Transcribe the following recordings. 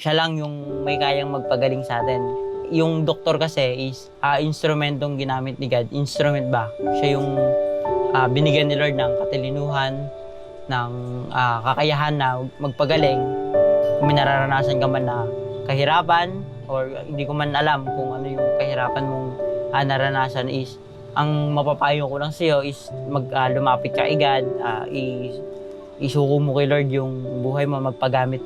siya lang yung may kayang magpagaling sa atin. Yung doktor kasi is ah, instrumentong ginamit ni God. Instrument ba? Siya yung ah, binigyan ni Lord ng katilinuhan, ng ah, kakayahan na magpagaling. Kung may nararanasan ka man na kahirapan or hindi ko man alam kung ano yung kahirapan mong ah, naranasan is ang mapapayo ko lang sa'yo is mag ah, lumapit ka agad, ah, is, isuko mo kay Lord yung buhay mo, magpagamit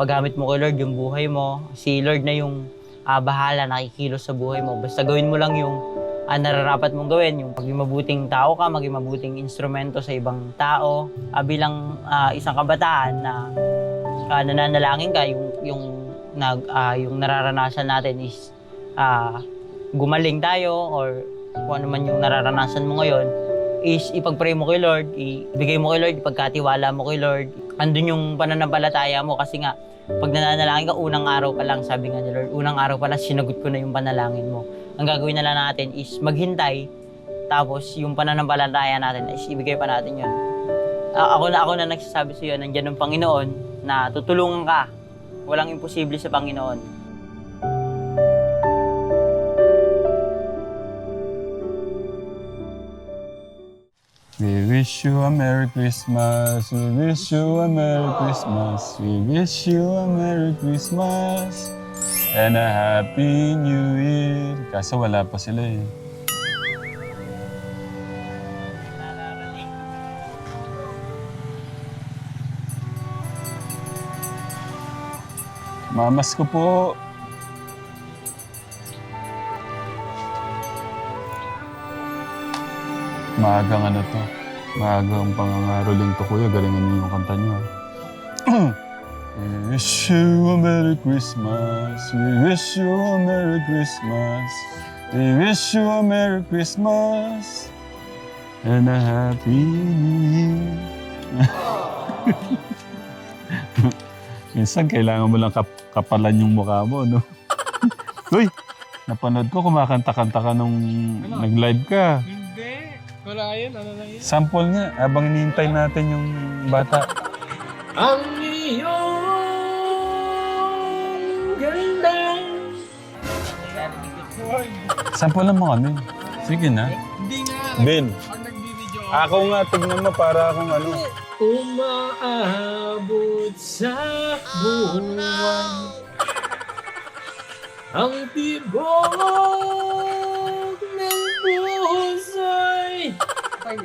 paggamit mo kay Lord yung buhay mo. Si Lord na yung ah, bahala, nakikilos sa buhay mo. Basta gawin mo lang yung ah, nararapat mong gawin, yung maging mabuting tao ka, maging mabuting instrumento sa ibang tao. Ah, bilang ah, isang kabataan na ah, nananalangin ka, yung, yung, nag, ah, yung nararanasan natin is ah, gumaling tayo or kung ano man yung nararanasan mo ngayon, is ipag-pray mo kay Lord, ibigay mo kay Lord, ipagkatiwala mo kay Lord. Andun yung pananampalataya mo kasi nga, pag nananalangin ka, unang araw pa lang, sabi nga ni Lord, unang araw pa lang, sinagot ko na yung panalangin mo. Ang gagawin na lang natin is maghintay, tapos yung pananampalataya natin is ibigay pa natin yun. A- ako na ako na nagsasabi sa iyo, nandiyan ng Panginoon na tutulungan ka. Walang imposible sa Panginoon. We wish you a Merry Christmas. We wish you a Merry Christmas. We wish you a Merry Christmas. And a Happy New Year. Kaso wala pa sila eh. Mamas ko po. Maagang ano to. Maagang pangangaroling to kuya. Galingan niyo yung kanta niyo. ah. We wish you a Merry Christmas. We wish you a Merry Christmas. We wish you a Merry Christmas. And a Happy New Year. Minsan kailangan mo lang kap- kapalan yung mukha mo, no? Uy! Napanood ko kumakanta-kanta ka nung nag-live ka. Wala yun. Ano lang yun? Sample nga, habang hinihintay natin yung bata. Ang iyong ganda. Sample lang mo kami. Sige na. Hindi nga. Ben, Pag nagbibideo ako nga, tignan mo para akong ano. Umaabot sa buwan Ang tibok puso'y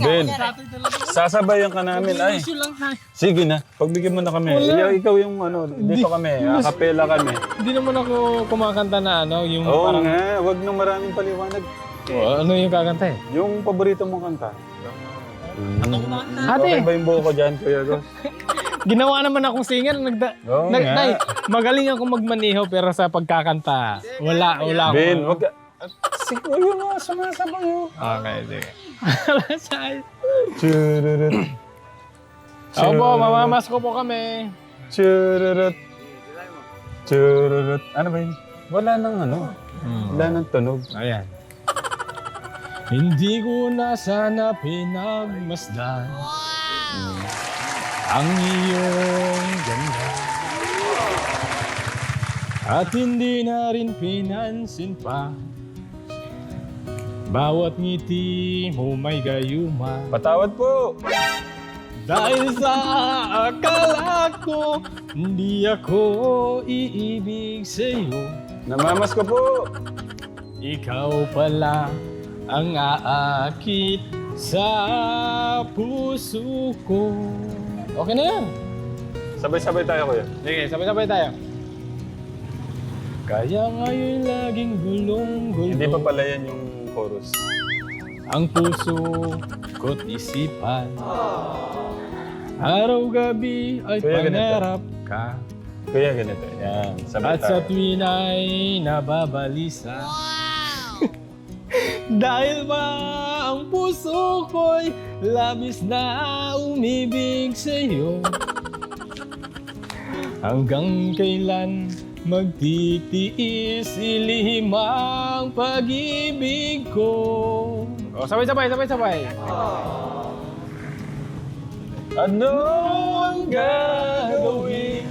Ben, sasabayan ka namin. Ay, Issue lang tayo. sige na. Pagbigyan mo na kami. Ikaw, ikaw yung ano, dito kami. Akapela kami. Hindi naman ako kumakanta na ano, yung Oo parang... nga, wag nang maraming paliwanag. Oh, ano yung kakanta eh? Yung paborito mong kanta. Mm. Ate! Okay ba yung buho ko dyan, Kuya Ros? Ginawa naman akong singer. Nagda, Oo nag, nga. nay, magaling ako magmaniho pero sa pagkakanta, wala, wala ako. Ben, wag ka. Si Kuya nga, sumasabay yun. Okay, sige. Saan? Chururut. Ako po, mamamas ko po kami. Chururut. Chururut. Ano ba yun? Wala nang ano. Wala nang tunog. Ayan. Hindi ko na sana pinagmasdan ang iyong ganda. At hindi na rin pinansin pa Bawat ngiti mo may gayuma Patawad po. Dahil sa akala ko Hindi ako iibig sa'yo Namamas ko po. Ikaw pala ang aakit sa puso ko. Okay na yan. Sabay-sabay tayo, Kuya. Sige, sabay-sabay tayo. Kaya ngayon laging gulong-gulo Hindi pa pala yan yung chorus. ang puso ko't isipan. Araw-gabi ay Kuya, ganito. pangarap ka. Kuya, ganito. Yan. Sabay At sa tayo. tuwin ay nababalisa Dahil ba ang puso ko'y labis na umibig sa'yo Hanggang kailan Magtitiis ilihim ang pag-ibig ko. Oh, sabay-sabay, sabay-sabay. Oh. Ano ang gagawin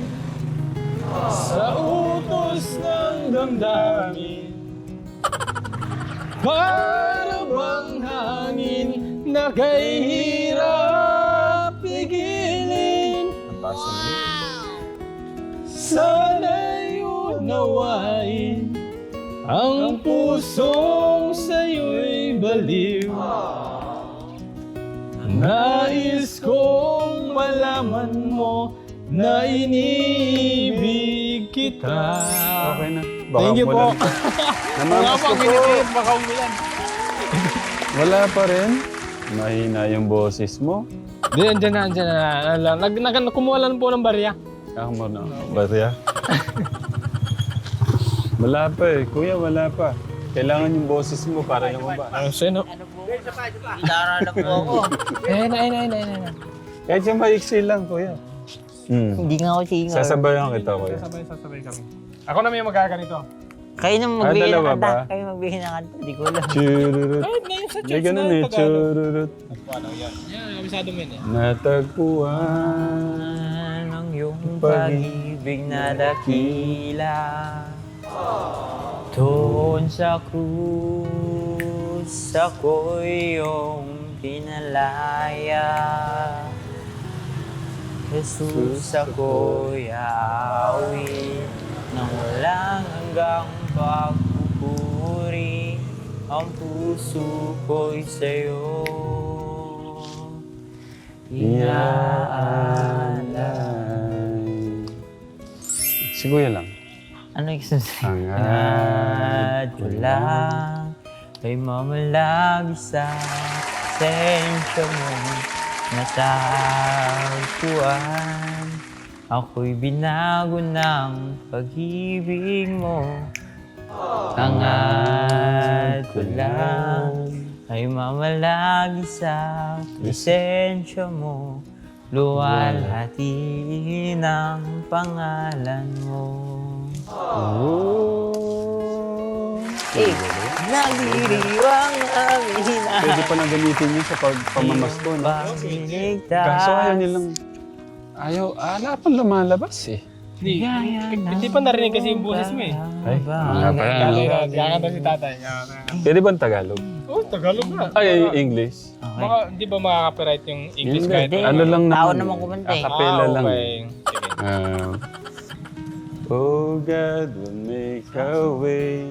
oh. sa utos ng damdamin? Para bang hangin na kay hirap pigilin? Wow! Sana'y unawain Ang pusong sa'yo'y baliw Nais kong malaman mo na iniibig kita. Okay na. Thank you po. umulan. Namamas po, ko po. baka umulan. Wala pa rin. Mahina yung boses mo. Di, andyan na, andyan na. Nag, nag, nag, kumuha lang po ng barya. Ah, mo na. Barya. wala pa eh. Kuya, wala pa. Kailangan yung boses mo para yung iba. Ano sino? Gitara na po ako. Eh, na, eh, na, eh, na, eh, na. Kahit yung maiksi lang, kuya. Hmm. Hindi nga ako singer. Sasabayan kita, kuya. Sasabay, sasabay kami. Ako na may magkaganito. Kayo na magbigay ng dalawa kanta. ba? Kayo magbigay ng kanta. Hindi ko alam. Chururut. Kahit na yung sa May church ganun na eh. Tagalog. Chururut. Ano yan? Yan, kabisado mo yun eh. Natagpuan. Ang iyong pag-ibig na dakila Doon sa krus ako'y iyong pinalaya. Jesus ako'y aawit Nang walang hanggang pagpupuri. Ang puso ko'y sa'yo. Inaalay. Si kuya lang. Ano yung sasabihin? Hangad At ko lang ay mamalagi sa sensya mo natagpuan. Ako'y binago ng pag-ibig mo. Hangad ko lang ay mamalagi sa presensya mo. Luwalhati ng pangalan mo. Oh. Eh, naliriwang amin Pwede pa nang gamitin yun sa pagpamamasko, no? Kaso ayaw nilang... Ayaw, ala pa lumalabas eh. Hindi, hindi pa narinig kasi yung boses mo eh. Ay, wala pa yan. no? Kaya kakanta si tatay. Pwede ba ang Tagalog? Oh, Tagalog na. Ay, English. Okay. Baka, di ba makaka-copyright yung English Hindi. kahit Ano lang Tao naman. naman eh. kumanta eh. Acapella Ah, lang. okay. Sige. Ah. Oh God will make a way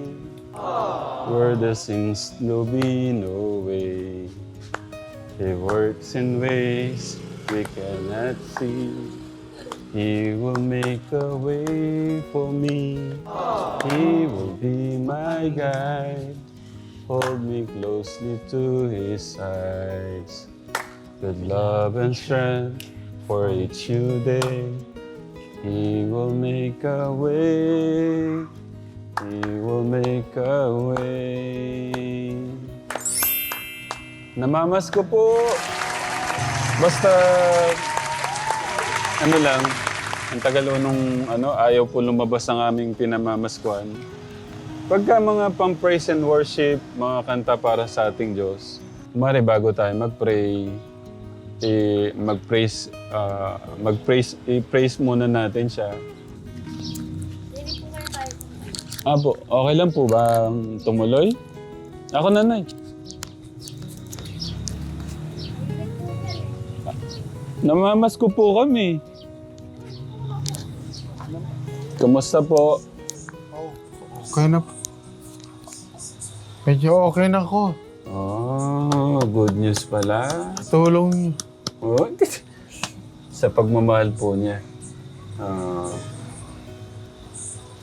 where there seems to be no way. He works in ways we cannot see. He will make a way for me. He will be my guide. Hold me closely to his sides. With love and strength for each new day. He will make a way. He will make a way. Namamas ko po. Basta, ano lang, ang tagal nung ano, ayaw po lumabas ang aming pinamamaskuhan. Pagka mga pang praise and worship, mga kanta para sa ating Diyos, mari bago tayo mag-pray, eh, mag-praise, ah, mag-praise, i-praise muna natin siya. Apo, okay lang po ba tumuloy? Ako nanay. Namamas ko po kami. Kumusta po? Okay na po. Medyo okay na ako. Oh, good news pala. Tulong. Oh, sa pagmamahal po niya. ah,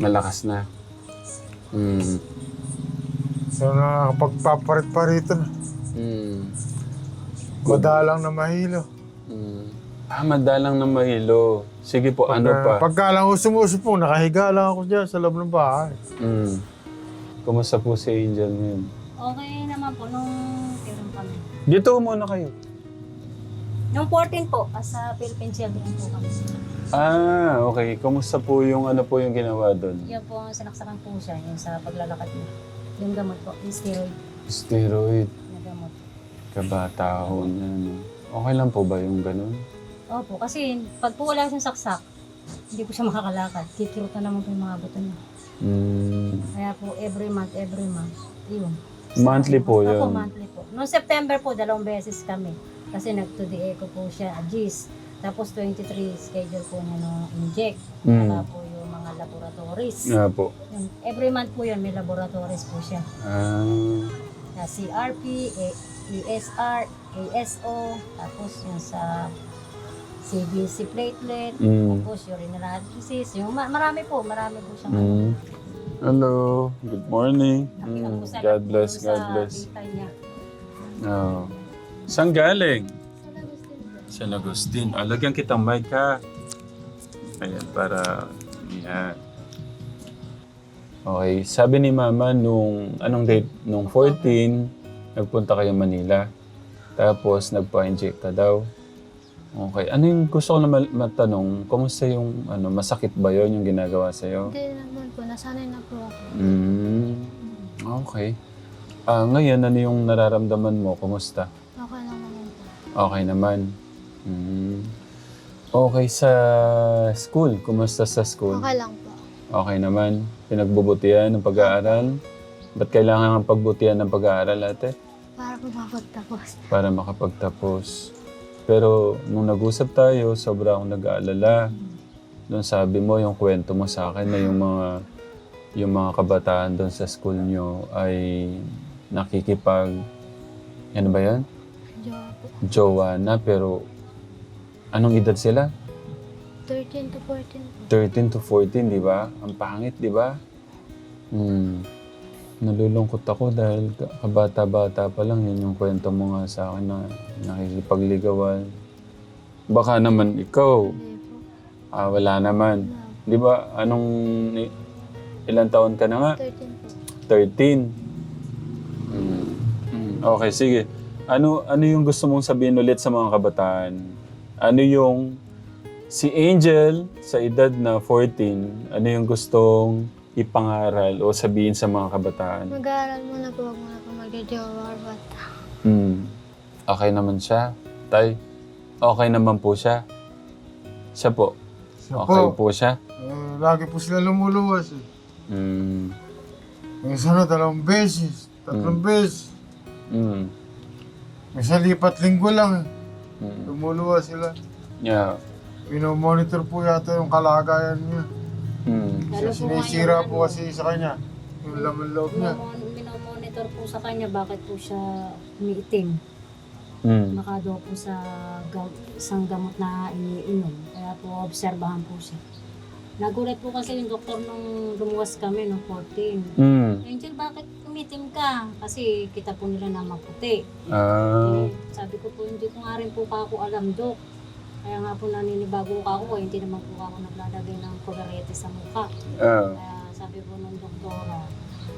malakas na. Mm. So nakakapagpaparit pa rito na. Mm. Madalang na mahilo. Mm. Ah, madalang na mahilo. Sige po, ano pa? Pagka lang sumusupo, nakahiga lang ako dyan sa loob ng bahay. Mm. Kumusta po si Angel ngayon? Okay naman po nung. Dito muna kayo. Nung 14 po, sa Philippine Children po kami. Ah, okay. Kumusta po yung ano po yung ginawa doon? Yan po sinaksakan po siya, yung sa paglalakad niya. Yung gamot po, yung steroid Steroid. na gamot. Kabata ho niya. No? Okay lang po ba yung ganun? Opo, kasi pag po wala siyang saksak, hindi po siya makakalakad. Kikirutan naman po yung mga buto niya. Mm, Kaya po, every month, every month. Yun. Monthly po Ako, yun. monthly po. Noong September po, dalawang beses kami. Kasi nag-2DA ko po siya, GIS. Tapos 23 schedule po niya no inject. Mm. Saka po yung mga laboratories. Nga po. Yun. Every month po yun, may laboratories po siya. Ah, Na CRP, E- ESR, ASO, tapos yung sa CBC platelet, mm, tapos urine analysis. Yung ma- marami po, marami po siyang mm. Hello, good morning. Mm, God bless, God bless. Oh. Saan galing? San Agustin. Ah, lagyan kitang mic ha. Ayan, para... Yan. Okay, sabi ni Mama nung anong date? Nung 14, nagpunta kayo Manila. Tapos nagpa-inject ka daw. Okay. Ano yung gusto ko na ma- matanong? Kumusta yung ano, masakit ba yon yung ginagawa sa'yo? Hindi naman po, nasanay na po ako. Mm. Okay. Ah, ngayon, ano yung nararamdaman mo? Kumusta? Okay lang naman po. Okay naman. Mm. Okay sa school. Kumusta sa school? Okay lang po. Okay naman. Pinagbubutihan ng pag-aaral. Ba't kailangan ng pagbutihan ng pag-aaral, ate? Para po mapagtapos. Para makapagtapos. Pero nung nag-usap tayo, sobra akong nag-aalala. Doon sabi mo, yung kwento mo sa akin na yung mga yung mga kabataan doon sa school nyo ay nakikipag ano ba yan? Jowa na pero anong edad sila? 13 to 14 po. 13 to 14, di ba? Ang pangit, di ba? Hmm. Nalulungkot ako dahil ka- kabata-bata pa lang yun yung kwento mo nga sa akin na nakikipagligawan. Baka naman ikaw, ah, wala naman. Di ba? Anong, ilang taon ka na nga? 13 po. 13. Hmm. Hmm. Okay, sige. Ano ano yung gusto mong sabihin ulit sa mga kabataan? Ano yung si Angel sa edad na 14, ano yung gustong ipangaral o sabihin sa mga kabataan? Mag-aaral muna po, huwag muna po mag-jowa or bata. Hmm. Okay naman siya. Tay, okay naman po siya. Siya po. Siya Okay po, po siya. eh, lagi po sila lumuluwas eh. Hmm. Minsan na dalawang beses, tatlong beses. Hmm. Minsan lipat linggo lang eh. Hmm. Lumuluwas sila. Yeah. Pinomonitor po yata yung kalagayan niya. Hmm. Lalo Kasi po sinisira ngayon, po ano, kasi sa kanya. Yung laman loob niya. Minomon- Minomonitor po sa kanya bakit po siya umiitim. Hmm. Baka daw po sa gam- isang gamot na iniinom. Kaya po obserbahan po siya. Nagulat po kasi yung doktor nung lumuwas kami nung 14. Hmm. Angel, bakit umitim ka? Kasi kita po nila na maputi. Ah. Eh, sabi ko po, hindi ko nga rin po ka ako alam, Dok. Kaya nga po naninibago ka ako, hindi naman po ako naglalagay ng colorete sa mukha. Ah. Kaya sabi po ng doktora,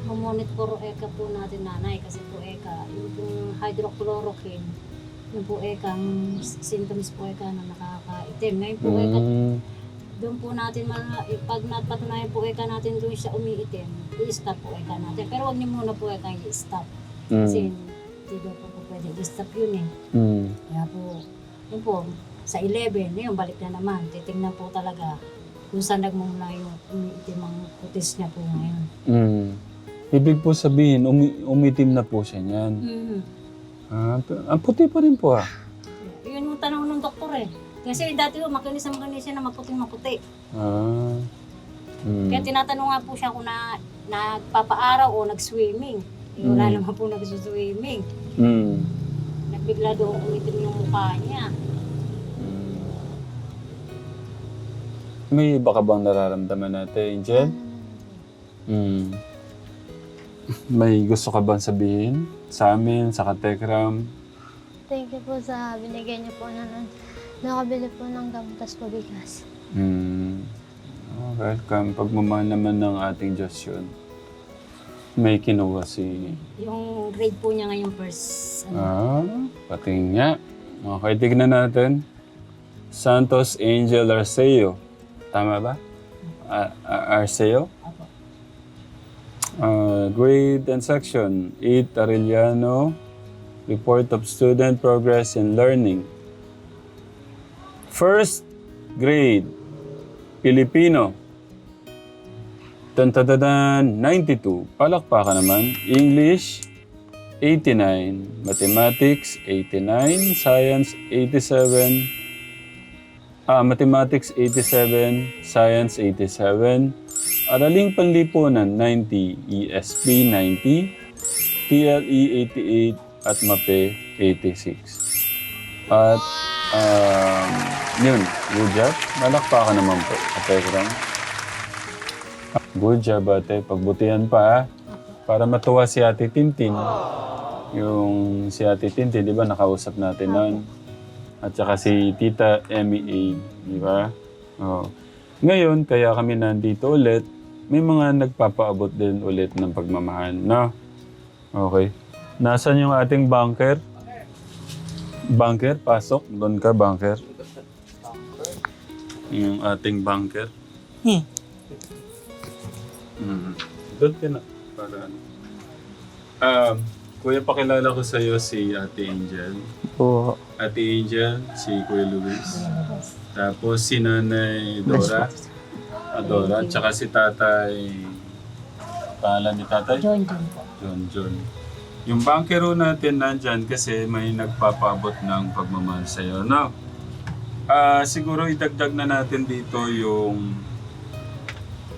mamonitor eka po natin nanay kasi po eka, yung hydrochloroquine, yung po eka, ang symptoms po eka na nakakaitim. Ngayon po eka, Mm. doon po natin, ma- eh, pag napatunayan po eka natin doon siya umiitim, i-stop po eka natin. Pero wag niyo muna po eka i-stop. Kasi Mm. hindi daw po po pwede i-stop yun eh. Mm. Kaya po, yun po, sa 11, ngayon balik na naman. Titingnan po talaga kung saan nagmumula yung umiitim ang kutis niya po ngayon. Mm. Ibig po sabihin, umi- umitim na po siya niyan. Mhm. Ah, p- ang puti pa rin po ah. Yun yung tanong ng doktor eh. Kasi dati po, makinis ang makinis siya na maputing maputi. Ah. Mm. Kaya tinatanong nga po siya kung na, nagpapaaraw o nag-swimming. Eh, wala Mm. naman po nag-swimming. Mm. Nagbigla doon umitim yung mukha niya. May iba ka bang nararamdaman natin, Angel? Mm. May gusto ka bang sabihin sa amin, sa Katekram? Thank you po sa binigay niyo po na nun. Nakabili po ng gamutas pabigas. Mm. Oh, welcome. Pagmamahal naman ng ating Diyos yun. May kinuha si... Yung grade po niya ngayon first. Ano, Ah, patingin nga. Okay, tignan natin. Santos Angel Arceo. Tama ba? A- A- Arceo? Apo. Uh, grade and section 8 Arellano. Report of student progress in learning. First grade, Filipino. Tantadadan, 92. Palakpakan naman. English, 89. Mathematics, 89. Science, 87. Ah, Mathematics, 87. Science, 87. Araling Panlipunan, 90. ESP, 90. TLE, 88. At MAPE, 86. At, um, yun, job. Malakpakan naman po. Atekram. Good job, ate. Pagbutihan pa? Para matuwa si Ate Tintin. Yung si Ate Tintin, di ba, nakausap natin noon. At saka si Tita Emmy A, di ba? Oo. Ngayon, kaya kami nandito ulit, may mga nagpapaabot din ulit ng pagmamahal, no? Okay. Nasaan yung ating banker? Banker, pasok. Doon ka, banker. Yung ating banker. Hmm. Mm. Doon ka na. Para ano. Um, kuya, pakilala ko sa iyo si Ate Angel. Po. Ate Angel, si Kuya Luis. Tapos si Nanay Dora. Adora. Tsaka si Tatay... Pangalan ni Tatay? John John po. John John. Yung bankero natin nandyan kasi may nagpapaabot ng pagmamahal sa'yo. No? Ah, siguro idagdag na natin dito yung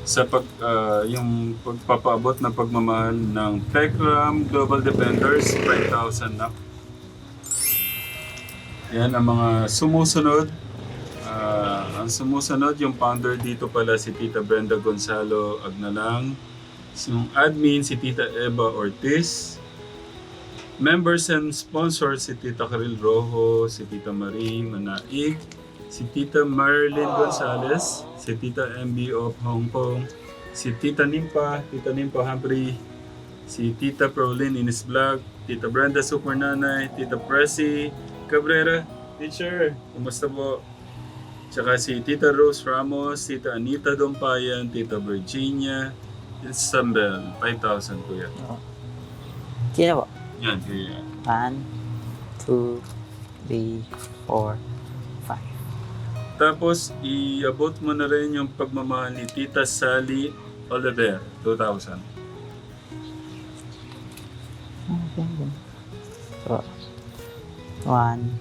sa pag ah, yung pagpapaabot ng pagmamahal ng Techram Global Defenders 5,000 na. Yan ang mga sumusunod. Ah, ang sumusunod yung founder dito pala si Tita Brenda Gonzalo Agnalang. Yung admin si Tita Eva Ortiz. Members and sponsors si Tita Karil Rojo, si Tita Marie Manaig, si Tita Marilyn Gonzalez, si Tita MB of Hong Kong, si Tita Nimpa, Tita Nimpa Humphrey, si Tita Prolin Ines Vlog, Tita Brenda Supernanay, Tita Pressy Cabrera, Teacher, kumusta po? Tsaka si Tita Rose Ramos, Tita Anita Dompayan, Tita Virginia, Isabel, 5,000 kuya. Sino po? Yan, kuya. One, two, three, four, five. Tapos, iabot mo na rin yung pagmamahal ni Tita Sally Oliver, 2,000. So, one,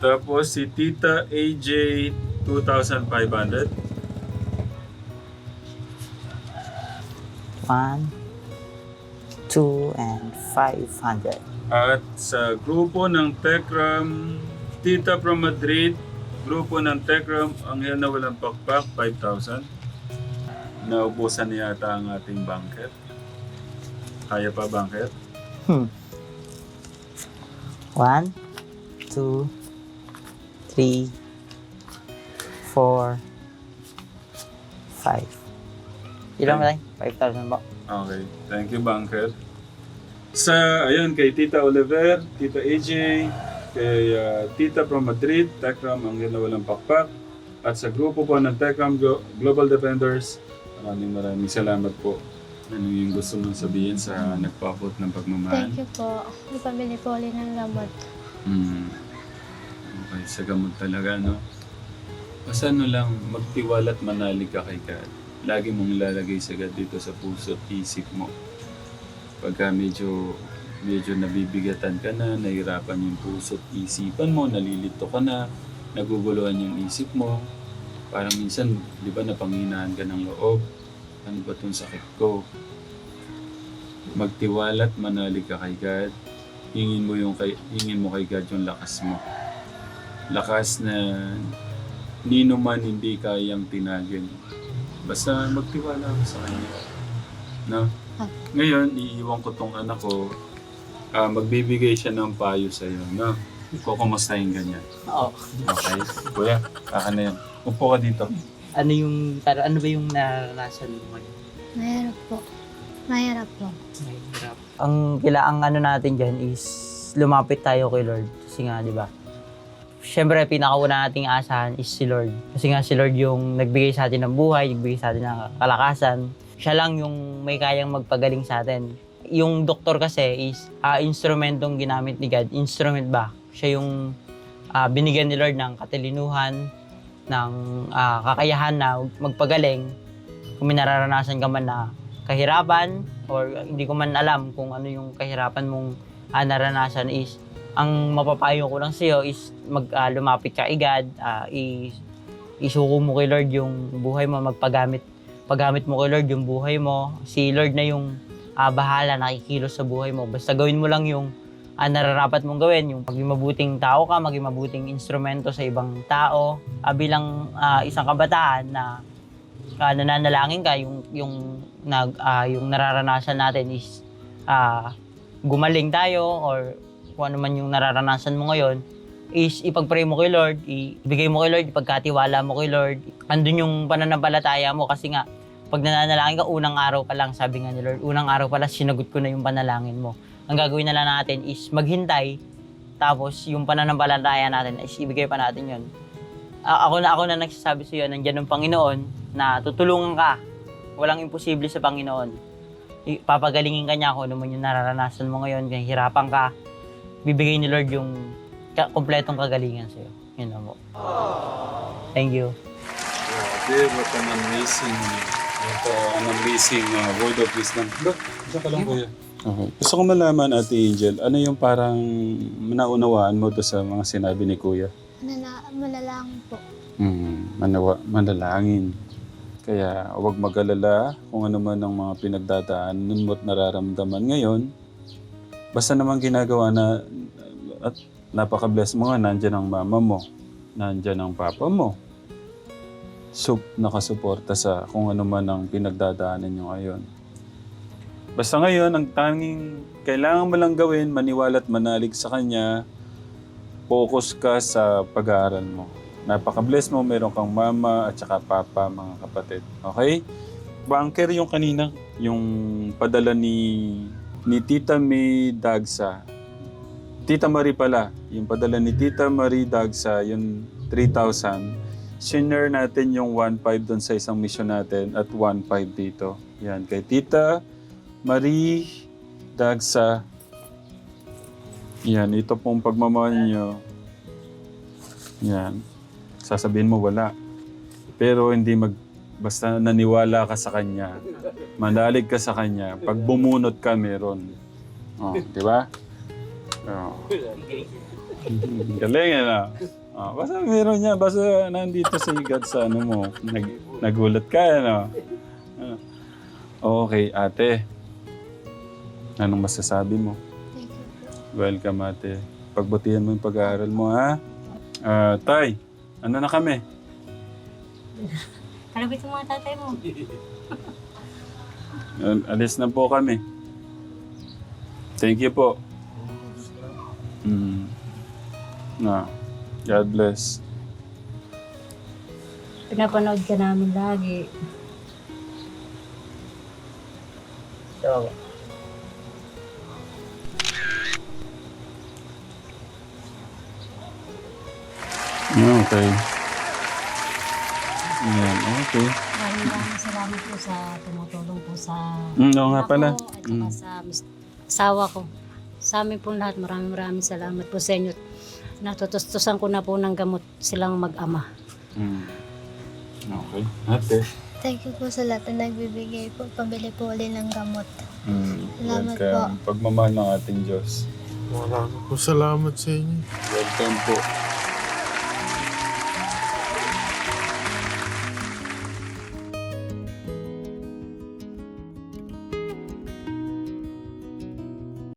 Tapos, si Tita AJ, 2,500. one, two, and five hundred. At sa grupo ng Techram, Tita from Madrid, grupo ng Techram, ang yan na walang pakpak, 5,000. Naubusan na yata ang ating banker. Kaya pa banker? Hmm. One, two, three, four, five. Ilan ba tayo? 5,000 ba? Okay. Thank you, Banker. Sa, ayun, kay Tita Oliver, Tita AJ, kay ah, Tita from Madrid, Techram, ang na walang pakpak. At sa grupo po ng Techram Glo- Global Defenders, maraming maraming salamat po. Ano yung gusto mong sabihin sa nagpapot ng pagmamahal? Thank you po. Ipamili po ulit ng gamot. Mm. Okay, sa gamot talaga, no? Basta ano lang, magtiwala at manalig ka kay God. Lagi mong ilalagay sa God dito sa puso at isip mo. Pagka medyo, medyo nabibigatan ka na, nahirapan yung puso at isipan mo, nalilito ka na, naguguluhan yung isip mo. Parang minsan, di ba, napanghinaan ka ng loob. Ano ba itong sakit ko? Magtiwala at manalig ka kay God hingin mo yung kay hingin mo kay God yung lakas mo. Lakas na nino man hindi kayang tinagin. Basta magtiwala ka sa kanya. No? Ah. Ngayon, iiwan ko tong anak ko. Ah, magbibigay siya ng payo sa iyo, no? Kukumustahin ka niya. Oo. Okay? Kuya, akin na yan. Upo ka dito. Ano yung, para ano ba yung naranasan mo ngayon? Mahirap po. Mahirap po. Mahirap. Ang kailangan ano natin dyan is lumapit tayo kay Lord. Kasi nga, di ba? Siyempre, pinakauna nating asahan is si Lord. Kasi nga si Lord yung nagbigay sa atin ng buhay, nagbigay sa atin ng kalakasan. Siya lang yung may kayang magpagaling sa atin. Yung doktor kasi is ah, instrumentong ginamit ni God. Instrument ba? Siya yung ah, binigyan ni Lord ng katilinuhan, ng ah, kakayahan na magpagaling kung may ka man na kahirapan or hindi ko man alam kung ano yung kahirapan mong ah, naranasan is ang mapapayo ko lang sa'yo is mag ah, lumapit ka agad, ah, i- isuko mo kay Lord yung buhay mo, magpagamit paggamit mo kay Lord yung buhay mo. Si Lord na yung ah, bahala, nakikilos sa buhay mo. Basta gawin mo lang yung ah, nararapat mong gawin, yung maging mabuting tao ka, maging mabuting instrumento sa ibang tao. Ah, bilang ah, isang kabataan na ah, nananalangin ka, yung, yung, nag, ah, yung nararanasan natin is ah, gumaling tayo or kung ano man yung nararanasan mo ngayon, is ipag-pray mo kay Lord, ibigay mo kay Lord, ipagkatiwala mo kay Lord. Andun yung pananampalataya mo kasi nga, pag nananalangin ka, unang araw pa lang, sabi nga ni Lord, unang araw pa lang, sinagot ko na yung panalangin mo. Ang gagawin na lang natin is maghintay, tapos yung pananampalataya natin is ibigay pa natin yun. A- ako na ako na nagsasabi sa iyo, nandiyan ang Panginoon na tutulungan ka. Walang imposible sa Panginoon. Papagalingin ka niya kung ano man yung nararanasan mo ngayon, hirapan ka, bibigay ni Lord yung ka- kompletong kagalingan sa iyo. Yun lang po. Thank you. Grabe, what an amazing, what an amazing uh, word of wisdom. Look, diyan ka lang kuya. Okay. Gusto ko malaman, Ate Angel, ano yung parang naunawaan mo to sa mga sinabi ni Kuya? Manala, malalangin po. Hmm, manawa, manalangin. Kaya huwag mag-alala kung ano man ang mga pinagdadaanan mo at nararamdaman ngayon. Basta naman ginagawa na at napaka-bless mo nga, nandyan ang mama mo, nandyan ang papa mo. So, nakasuporta sa kung ano man ang pinagdadaanan nyo ngayon. Basta ngayon, ang tanging kailangan mo lang gawin, maniwala at manalig sa Kanya, focus ka sa pag-aaral mo. Napaka-bless mo, meron kang mama at saka papa, mga kapatid. Okay? Banker yung kanina, yung padala ni ni Tita May Dagsa. Tita Marie pala, yung padala ni Tita Marie Dagsa, yung 3,000. Sinare natin yung 1,500 doon sa isang mission natin at 1,500 dito. Yan, kay Tita Marie Dagsa. Yan, ito pong pagmamahal nyo. Yan. Sasabihin mo wala. Pero hindi mag... Basta naniwala ka sa Kanya. Manalig ka sa Kanya. Pag bumunot ka, meron. Oh, di ba? Oh. Galing yan ah. Oh, basta meron niya. Basta nandito si God sa ano mo. Nag, nagulat ka, ano? Ah. Okay, ate. Anong masasabi mo? Welcome, ate. Pagbutihan mo yung pag-aaral mo, ha? Ah, tay, ano na kami? Kalabit yung mga tatay mo. Al- Alis na po kami. Thank you po. Mm. Na. God bless. Pinapanood ka namin lagi. So, Okay. Yan, okay. Maraming maraming salamat po sa tumutulong po sa Mm, oo nga pala. ko at saka Mm. sa mis- asawa ko. Sa amin po lahat, maraming maraming salamat po sa inyo. Natutustusan ko na po ng gamot silang mag-ama. Mm. Okay. Ate. Thank you po sa lahat na nagbibigay po. Pabili po ulit ng gamot. Mm. Salamat Welcome. Pagmamahal ng ating Diyos. Maraming po salamat sa inyo. Welcome po.